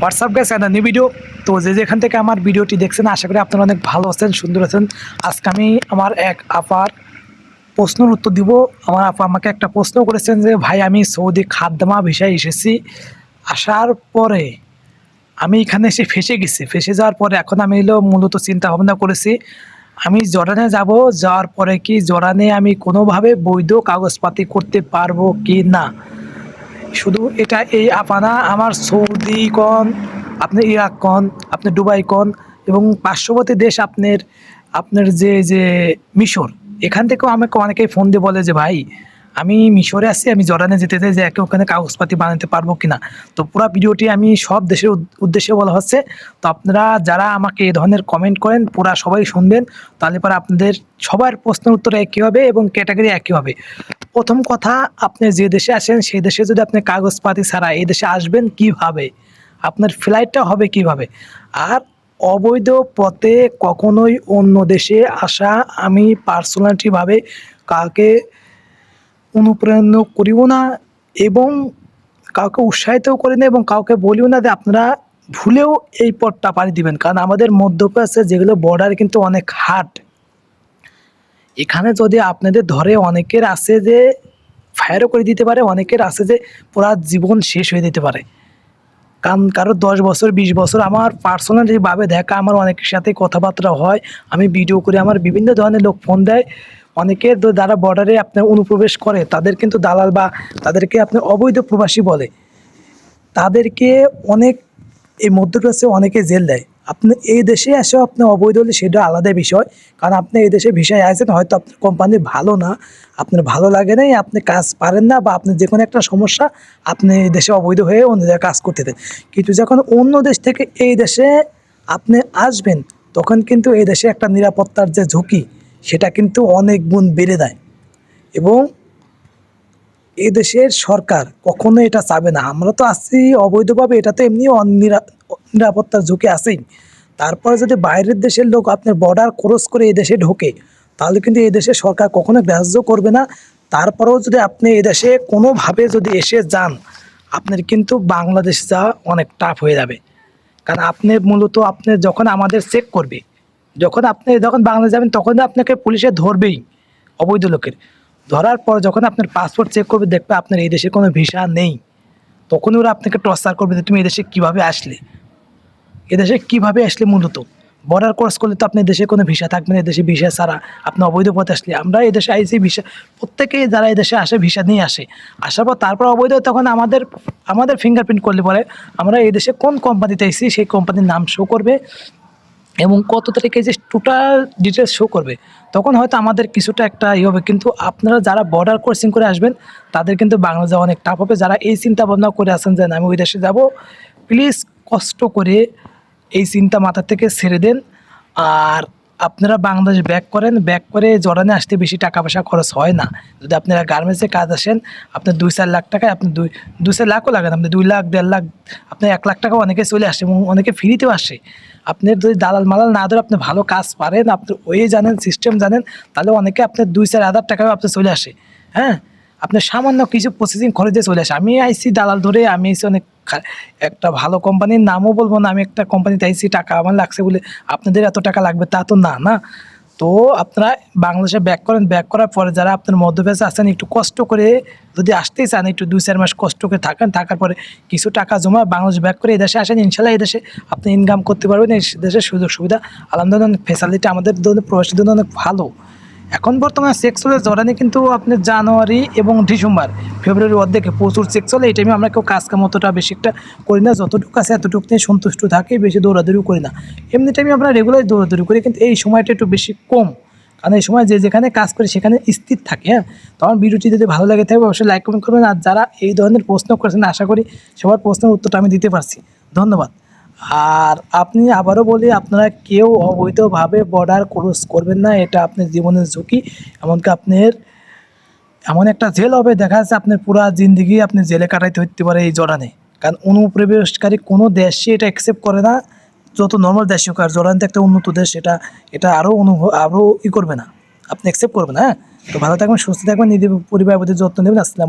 WhatsApp guys একটা new video তো যে যেখান থেকে আমার ভিডিওটি দেখছেন, আশা করি আপনারা অনেক ভালো আছেন, সুন্দর আছেন। আজকে আমি আমার এক আপার প্রশ্নের উত্তর দিব। আমার আপা আমাকে একটা প্রশ্ন করেছেন যে, ভাই, আমি সৌদি খাদ্দামা ভিসায় এসেছি। আসার পরে আমি এখানে এসে ফেসে গেছি। ফেসে যাওয়ার পরে এখন আমি এলো মূলত চিন্তা ভাবনা করেছি, আমি জর্ডানে যাব। যাওয়ার পরে কি জর্ডানে আমি কোনোভাবে বৈধ কাগজপাতি করতে পারব কি না? শুধু এটা এই আপানা, আমার সৌদি কন, আপনার ইরাক কন, আপনার দুবাই কন এবং পার্শ্ববর্তী দেশ আপনার আপনার যে যে মিশর, এখান থেকেও আমাকে অনেকেই ফোন দিয়ে বলে যে, ভাই আমি মিশরে আছি, আমি জর্ডানে যেতে চাই যে একে ওখানে কাগজপাতি বানাতে পারব কিনা। তো পুরো ভিডিওটি আমি সব দেশের উদ্দেশ্যে বলা হচ্ছে। তো আপনারা যারা আমাকে এই ধরনের কমেন্ট করেন, পুরা সবাই শুনবেন। তাহলে পরে আপনাদের সবার প্রশ্নের উত্তর একই হবে এবং ক্যাটাগরি একই হবে। প্রথম কথা, আপনি যে দেশে আসেন সেই দেশে যদি আপনি কাগজপাতি ছাড়া এই দেশে আসবেন কীভাবে? আপনার ফ্লাইটটা হবে কীভাবে? আর অবৈধ পথে কখনোই অন্য দেশে আসা আমি পার্সোনালিটিভাবে কাউকে অনুপ্রেরণ করিও না এবং কাউকে উৎসাহিতও করি না এবং কাউকে বলিও না যে আপনারা ভুলেও এই পথটা পাড়ি দিবেন। কারণ আমাদের মধ্যপ্রাচ্যে যেগুলো বর্ডার কিন্তু অনেক হার্ড এখানে যদি আপনাদের ধরে অনেকের আছে যে ফায়ারও করে দিতে পারে, অনেকের আছে যে পুরা জীবন শেষ হয়ে দিতে পারে। কারণ কারও দশ বছর, বিশ বছর আমার পার্সোনালিভাবে দেখা, আমার অনেকের সাথে কথাবার্তা হয়, আমি ভিডিও করে, আমার বিভিন্ন ধরনের লোক ফোন দেয়। অনেকে যারা বর্ডারে আপনার অনুপ্রবেশ করে, তাদের কিন্তু দালাল বা তাদেরকে আপনি অবৈধ প্রবাসী বলে। তাদেরকে অনেক, এই মধ্যপ্রাচ্যে অনেকে জেল দেয়। আপনি এই দেশে এসেও আপনি অবৈধ হলে সেটা আলাদা বিষয়। কারণ আপনি এই দেশে ভিসায় আছেন, হয়তো আপনার কোম্পানি ভালো না, আপনার ভালো লাগে নাই, আপনি কাজ পারেন না বা আপনি যে কোনো একটা সমস্যা আপনি এই দেশে অবৈধ হয়ে অন্য জায়গায় কাজ করতে দেন। কিন্তু যখন অন্য দেশ থেকে এই দেশে আপনি আসবেন, তখন কিন্তু এই দেশে একটা নিরাপত্তার যে ঝুঁকি সেটা কিন্তু অনেক গুণ বেড়ে দেয়। এবং এদেশের সরকার কখনো এটা চাবে না। আমরা তো আছি অবৈধভাবে, এটা তো এমনি নিরাপত্তার ঝুঁকি আছেই। তারপরে যদি বাইরের দেশের লোক আপনার বর্ডার ক্রস করে এই দেশে ঢোকে, তাহলে কিন্তু এই দেশের সরকার কখনো গ্রাহ্য করবে না। তারপরেও যদি আপনি এই দেশে কোনোভাবে যদি এসে যান, আপনার কিন্তু বাংলাদেশ যাওয়া অনেক টাফ হয়ে যাবে। কারণ আপনি মূলত আপনি যখন আমাদের চেক করবে যখন আপনি যখন বাংলাদেশ যাবেন, তখন আপনাকে পুলিশে ধরবেই, অবৈধ লোকের। ধরার পর যখন আপনার পাসপোর্ট চেক করবে, দেখবে আপনার এই দেশে কোনো ভিসা নেই। তখন ওরা আপনাকে টর্চার করবে যে, তুমি এদেশে কীভাবে আসলে? এদেশে কীভাবে আসলে মূলত? বর্ডার ক্রস করলে তো আপনি দেশে কোনো ভিসা থাকবে না এদেশে ভিসা ছাড়া। আপনি অবৈধ পথে আসলে, আমরা এদেশে আইসি ভিসা প্রত্যেকেই যারা এদেশে আসে ভিসা নিয়ে আসে। আসার পর তারপর অবৈধ তখন আমাদের আমাদের ফিঙ্গারপ্রিন্ট করলে পরে, আমরা এই দেশে কোন কোম্পানিতে আইসি, সেই কোম্পানির নাম শো করবে। এবং কত তারিখে যে টোটাল ডিটেলস শো করবে, তখন হয়তো আমাদের কিছুটা একটা ই হবে। কিন্তু আপনারা যারা বর্ডার ক্রসিং করে আসবেন, তাদের কিন্তু বাংলা যাওয়া অনেক টাফ হবে। যারা এই চিন্তা ভাবনা করে আসেন যে আমি ওই যাব প্লিজ কষ্ট করে এই চিন্তা মাথা থেকে ছেড়ে দেন। আর আপনারা বাংলাদেশ ব্যাক করেন ব্যাক করে জর্ডানে আসতে বেশি টাকা পয়সা খরচ হয় না। যদি আপনারা গার্মেন্টসে কাজ আসেন, আপনার দুই চার লাখ টাকায় আপনি দুই দুই চার লাখও লাগেন আপনি দুই লাখ, দেড় লাখ আপনার এক লাখ টাকা অনেকে চলে আসে এবং অনেকে ফ্রিতেও আসে। আপনি যদি দালাল মালাল না ধরে আপনি ভালো কাজ পারেন, আপনি ওই জানেন সিস্টেম জানেন, তাহলে অনেকে আপনার দুই চার হাজার টাকাও আপনি চলে আসে। হ্যাঁ? আপনার সামান্য কিছু প্রসেসিং খরচে চলে আসে। আমি আইসি দালাল ধরে, আমি আইসি অনেক একটা ভালো কোম্পানির নামও বলব না, আমি একটা কোম্পানিতে আইসি টাকা আমার লাগছে বলে আপনাদের এত টাকা লাগবে তা তো না না? তো আপনারা বাংলাদেশে ব্যাক করেন ব্যাক করার পরে যারা আপনার মধ্যপ্রাচ্যে আসেন একটু কষ্ট করে যদি আসতেই চান, একটু দুই চার মাস কষ্ট করে থাকেন, থাকার পরে কিছু টাকা জমা বাংলাদেশ ব্যাক করে এই দেশে আসেন, ইনশাল্লাহ এই দেশে আপনি ইনকাম করতে পারবেন, এই দেশের সুযোগ সুবিধা আলহামদুলিল্লাহ ফেসিলিটি আমাদের প্রবাসীদের অনেক ভালো। এখন বর্তমানে চেক চলে জরানি কিন্তু আপনি জানুয়ারি এবং ডিসেম্বর ফেব্রুয়ারি অর্ধেকে প্রচুর চেক চলে। এই টাইমে আমরা কেউ কাজ কাম অতটা বেশি একটা করি না, যতটুকু আছে এতটুকু নিয়ে সন্তুষ্ট থাকি, বেশি দৌড়াদৌড়িও করি না। এমনি টাইমে আমরা রেগুলার দৌড়াদৌড়ি করি, কিন্তু এই সময়টা একটু বেশি কম। কারণ এই সময় যে যেখানে কাজ করে সেখানে স্থির থাকে হ্যাঁ? তখন ভিডিওটি যদি ভালো লাগে থাকবে অবশ্যই লাইক কমেন্ট করবেন। আর যারা এই ধরনের প্রশ্ন করেছেন, আশা করি সবার প্রশ্নের উত্তরটা আমি দিতে পারছি। ধন্যবাদ। আর আপনি আবারও বলি, আপনারা কেউ অবৈধভাবে বর্ডার ক্রস করবেন না, এটা আপনার জীবনের ঝুঁকি। এমনকি আপনার এমন একটা জেল হবে, দেখা যাচ্ছে আপনার পুরা জিন্দিগি আপনি জেলে কাটাইতে হতে পারে এই জড়ানে কারণ অনুপ্রবেশকারী কোনো দেশই এটা অ্যাকসেপ্ট করে না, যত নর্মাল দেশ হোক, আর জড়ানতে একটা উন্নত দেশ, এটা এটা আরও অনুভব, আরও ই করবে না। আপনি অ্যাকসেপ্ট করবেন হ্যাঁ? তো ভালো থাকবেন, সুস্থ থাকবেন, নিজের পরিবার প্রতি যত্ন নেবেন, আসসালাম